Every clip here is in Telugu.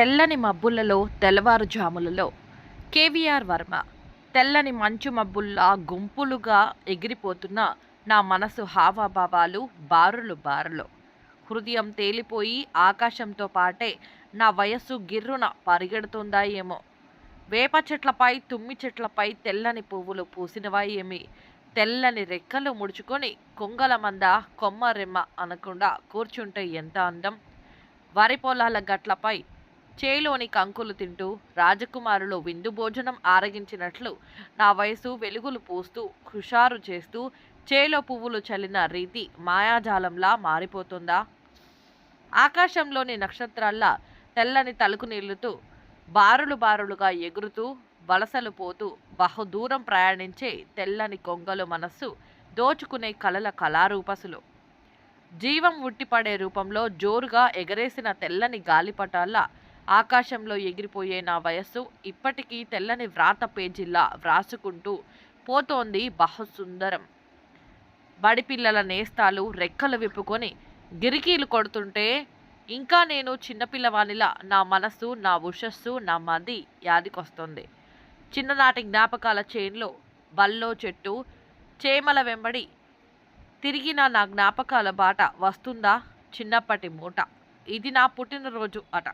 తెల్లని మబ్బులలో తెల్లవారుజాములలో. కేవీఆర్ వర్మ తెల్లని మంచు మబ్బుల్లా గుంపులుగా ఎగిరిపోతున్న నా మనసు హావాభావాలు బారులు బారులు. హృదయం తేలిపోయి ఆకాశంతో పాటే నా వయస్సు గిర్రున పరిగెడుతుందా ఏమో వేప చెట్లపై తుమ్మి చెట్లపై తెల్లని పువ్వులు పూసినవాయేమి? తెల్లని రెక్కలు ముడుచుకొని కొంగల మంద కొమ్మ రెమ్మ అనకుండా కూర్చుంటే ఎంత అందం? వరి పొలాల గట్లపై చేలోని కంకులు తింటూ రాజకుమారులు విందు భోజనం ఆరగించినట్లు నా వయసు వెలుగులు పూస్తూ హుషారు చేస్తూ చేలో పువ్వులు చల్లిన రీతి మాయాజాలంలా మారిపోతుందా? ఆకాశంలోని నక్షత్రాల్లా తెల్లని తలుకు నీళ్ళుతూ బారులు బారులుగా ఎగురుతూ వలసలు పోతూ బహుదూరం ప్రయాణించే తెల్లని కొంగలు మనస్సు దోచుకునే కలల కళారూపసులు. జీవం ఉట్టిపడే రూపంలో జోరుగా ఎగరేసిన తెల్లని గాలిపటాల్లా ఆకాశంలో ఎగిరిపోయే నా వయస్సు ఇప్పటికీ తెల్లని వ్రాత పేజీల్లా వ్రాసుకుంటూ పోతోంది బహుసుందరం. బడిపిల్లల నేస్తాలు రెక్కలు విప్పుకొని గిరికీలు కొడుతుంటే ఇంకా నేను చిన్నపిల్లవానిలా నా మనస్సు నా ఉషస్సు నా మది యాదికొస్తుంది. చిన్ననాటి జ్ఞాపకాల చేన్లో బల్లో చెట్టు చేమల వెంబడి తిరిగిన నా జ్ఞాపకాల బాట వస్తుందా? చిన్నప్పటి మూట. ఇది నా పుట్టినరోజు అట.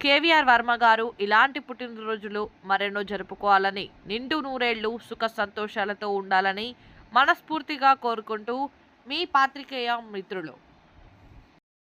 కేవీఆర్ వర్మ గారు ఇలాంటి పుట్టినరోజులు మరెన్నో జరుపుకోవాలని నిండు నూరేళ్ళు సుఖ సంతోషాలతో ఉండాలని మనస్ఫూర్తిగా కోరుకుంటూ మీ పాత్రికేయ మిత్రులు.